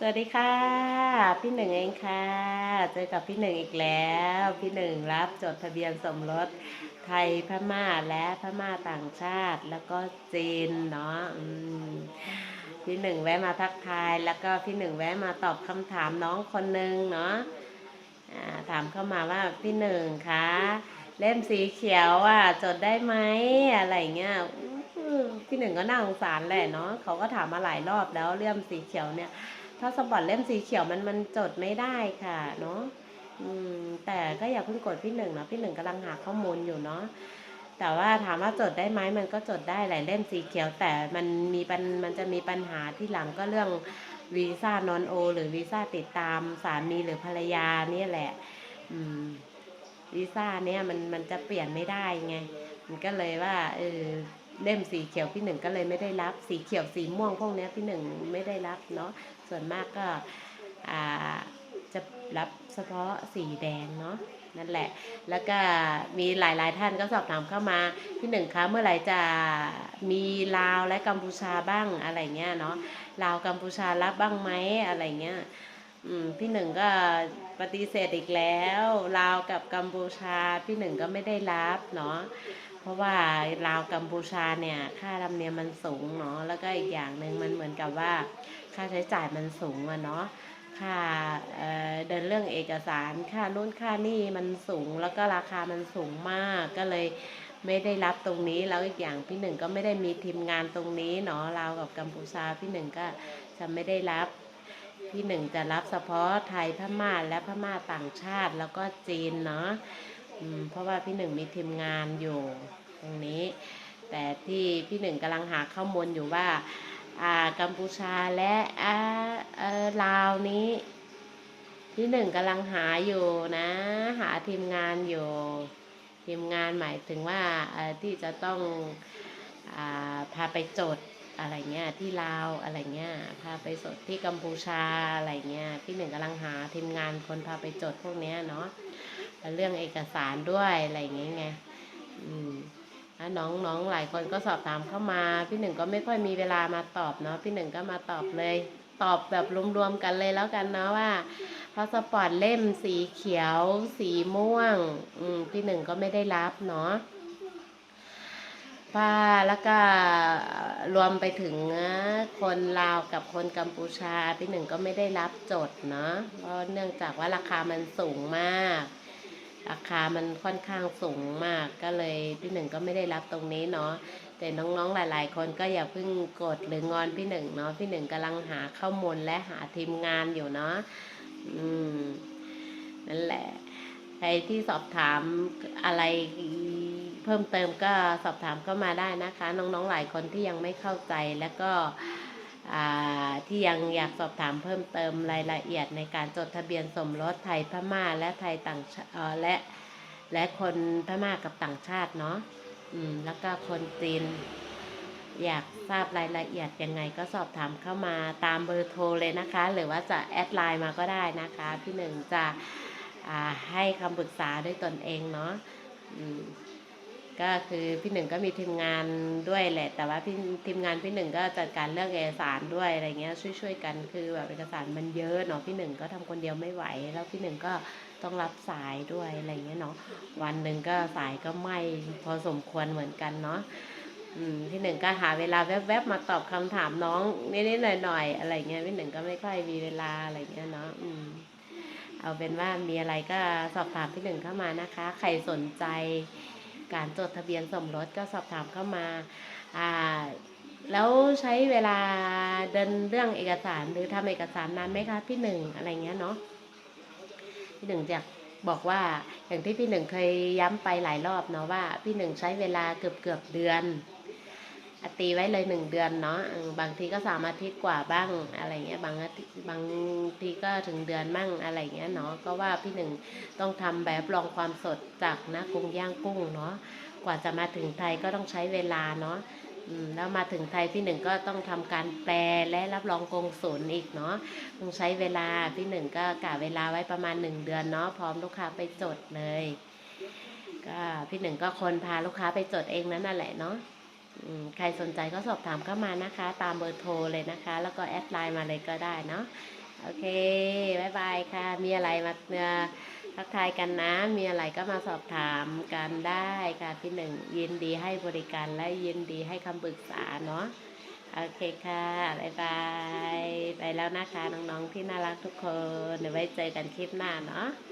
สวัสดีค่ะ พี่หนึ่งเองค่ะเจอกับพี่หนึ่งอีกแล้ว พี่หนึ่งรับจดทะเบียนสมรสไทยพม่าและพม่าต่างชาติแล้วก็จีนเนาะพี่หนึ่งแวะมาทักทาย แล้วก็พี่หนึ่งแวะมาตอบคำถามน้องคนหนึ่งเนาะถามเข้ามาว่าพี่หนึ่งคะเล่มสีเขียวอะจดได้ไหมอะไรเงี้ยพี่หนึ่งก็น่าสงสารแหละเนาะเขาก็ถามมาหลายรอบแล้วเรื่องสีเขียวเนี่ย ถ้าสปอร์ตเล่มสีเขียวมันมันจดไม่ได้ค่ะเนาะอืมแต่ก็อย่าเพิ่งกดพี่หนึ่งนะพี่หนึ่งกำลังหาข้อมูลอยู่เนาะแต่ว่าถามว่าจดได้ไหมมันก็จดได้หลายเล่มสีเขียว แต่มันมีปัญมันจะมีปัญหาที่หลังก็เรื่องวีซ่านอนโอ หรือวีซ่าติดตามสามีหรือภรรยานี่แหละอืมวีซ่าเนี่ยมันมันจะเปลี่ยนไม่ได้ไง มันก็เลยว่าเออ เล่มสีเขียวพี่หนึ่งก็เลยไม่ได้รับ สีเขียวสีม่วงพวกนี้พี่หนึ่งไม่ได้รับเนาะส่วนมากก็จะรับเฉพาะสีแดงเนาะนั่นแหละ แล้วก็มีหลายๆท่านก็สอบถามเข้ามาพี่หนึ่งคะเมื่อไหร่จะมีลาวและกัมพูชาบ้างอะไรเงี้ยเนาะลาวกัมพูชารับบ้างไหมอะไรเงี้ยพี่หนึ่งก็ปฏิเสธอีกแล้วลาวกับกัมพูชาพี่หนึ่งก็ไม่ได้รับเนาะ ราะว่าลาวกัมพูชาเนี่ยค่าธรรมเนียมมันสูงเนาะแล้วก็อีกอย่างหนึ่งมันเหมือนกับว่า ค่าใช้จ่ายมันสูงอะเนาะค่าเดินเรื่องเอกสารค่านู่นค่านี่มันสูงแล้วก็ราคามันสูงมากก็เลยไม่ได้รับตรงนี้แล้วอีกอย่างพี่หนึ่งก็ไม่ได้มีทีมงานตรงนี้เนาะลาวกับกัมพูชาพี่หนึ่งก็จะไม่ได้รับพี่หนึ่งจะรับเฉพาะไทยพม่าและพม่าต่างชาติแล้วก็จีนเนาะ เพราะว่าพี่หนึ่งมีทีมงานอยู่ตรงนี้ แต่ที่พี่หนึ่งกำลังหาข้อมูลอยู่ว่ากัมพูชาและลาวนี้ที่หนึ่งกำลังหาอยู่นะ หาทีมงานอยู่ทีมงานหมายถึงว่าที่จะต้องอพาไปจดอะไรเงี้ยที่ลาวอะไรเงี้ยพาไปจดที่กัมพูชาอะไรเงี้ยพี่หนึ่งกำลังหาทีมงานคนพาไปจดพวกเนี้ยเนาะ เรื่องเอกสารด้วยอะไรอย่างเงี้ยไงอืมถ้าน้องน้องหลายคนก็สอบถามเข้ามา พี่หนึ่งก็ไม่ค่อยมีเวลามาตอบเนาะพี่หนึ่งก็มาตอบเลย ตอบแบบรวมๆกันเลยแล้วกันเนาะว่าพาสปอร์ตเล่มสีเขียว สีม่วง อืมพี่หนึ่งก็ไม่ได้รับเนาะป้าแล้วก็รวมไปถึงคนลาวกับคนกัมพูชาพี่หนึ่งก็ไม่ได้รับจดเนาะเพราะเนื่องจากว่าราคามันสูงมากาคามันค่อนข้างสูงมากก็เลยพี่หนึ่งก็ไม่ได้รับตรงนี้เนาะแต่น้องๆหลาย ๆ คนก็อย่าเพิ่งกดหรืองอนพี่หนึ่งเนาะพี่หนึ่งกำลังหาข้อมูลและหาทีมงานอยู่เนาะอืมนั่นแหละใครที่สอบถามอะไรเพิ่มเติมก็สอบถามเข้ามาได้นะคะ น้องๆหลายคนที่ยังไม่เข้าใจแล้วก็ ที่ยังอยากสอบถามเพิ่มเติมรายละเอียดในการจดทะเบียนสมรสไทยพม่าและไทยต่างและและคนพม่ากับต่างชาติเนาะอืมแล้วก็คนจีนอยากทราบรายละเอียดยังไงก็สอบถามเข้ามาตามเบอร์โทรเลยนะคะ หรือว่าจะแอดไลน์มาก็ได้นะคะ พี่หนึ่งจะให้คำปรึกษาด้วยตนเองเนาะ ก็คือพี่หนึ่งก็มีทีมงานด้วยแหละ แต่ว่าพี่ทีมงานพี่หนึ่งก็จัดการเรื่องเอกสารด้วยอะไรเงี้ยช่วยๆกันคือแบบเอกสารมันเยอะเนาะพี่หนึ่งก็ทำคนเดียวไม่ไหว แล้วพี่หนึ่งก็ต้องรับสายด้วยอะไรเงี้ยเนาะวันหนึ่งก็สายก็ไม่พอสมควรเหมือนกันเนาะพี่หนึ่งก็หาเวลาแวบๆมาตอบคำถามน้องนิดๆหน่อยๆอะไรเงี้ยพี่หนึ่งก็ไม่ค่อยมีเวลาอะไรเงี้ยเนาะอืมเอาเป็นว่ามีอะไรก็สอบถามพี่หนึ่งเข้ามานะคะ ใครสนใจ การจดทะเบียนสมรสก็สอบถามเข้ามาอ่าแล้วใช้เวลาเดินเรื่องเอกสารหรือทำเอกสารนานไหมคะพี่หนึ่งอะไรเงี้ยเนาะพี่หนึ่งจะบอกว่าอย่างที่พี่หนึ่งเคยย้ำไปหลายรอบเนาะว่า พี่หนึ่งใช้เวลาเกือบเกือบเดือน ตีไว้เลยหนึ่งเดือนเนาะบางทีก็สามอาทิตย์กว่าบ้างอะไรเงี้ยบางอาทิตย์บางทีก็ถึงเดือนมั่งอะไรเงี้ยเนาะก็ว่าพี่หนึ่งต้องทำแบบรองความสดจากนะกุ้งย่างกุ้งเนาะกว่าจะมาถึงไทยก็ต้องใช้เวลาเนาะแล้วมาถึงไทยพี่หนึ่งก็ต้องทำการแปลและรับรองกงศูนย์อีกเนาะต้องใช้เวลาพี่หนึ่งก็กะเวลาไว้ประมาณหนึ่งเดือนเนาะพร้อมลูกค้าไปจดเลย ก็พี่หนึ่งก็คนพาลูกค้าไปจดเองนั่นแหละเนาะ ใครสนใจก็สอบถามเข้ามานะคะ ตามเบอร์โทรเลยนะคะ แล้วก็แอดไลน์มาเลยก็ได้เนาะโอเคบายบายค่ะ มีอะไรมาเอ่อทักทายกันนะ มีอะไรก็มาสอบถามกันได้ค่ะพี่หนึ่งยินดีให้บริการและยินดีให้คำปรึกษาเนาะโอเคค่ะบายบาย ไปแล้วนะคะ น้องๆที่น่ารักทุกคนเดี๋ยวไว้เจอกันคลิปหน้าเนาะ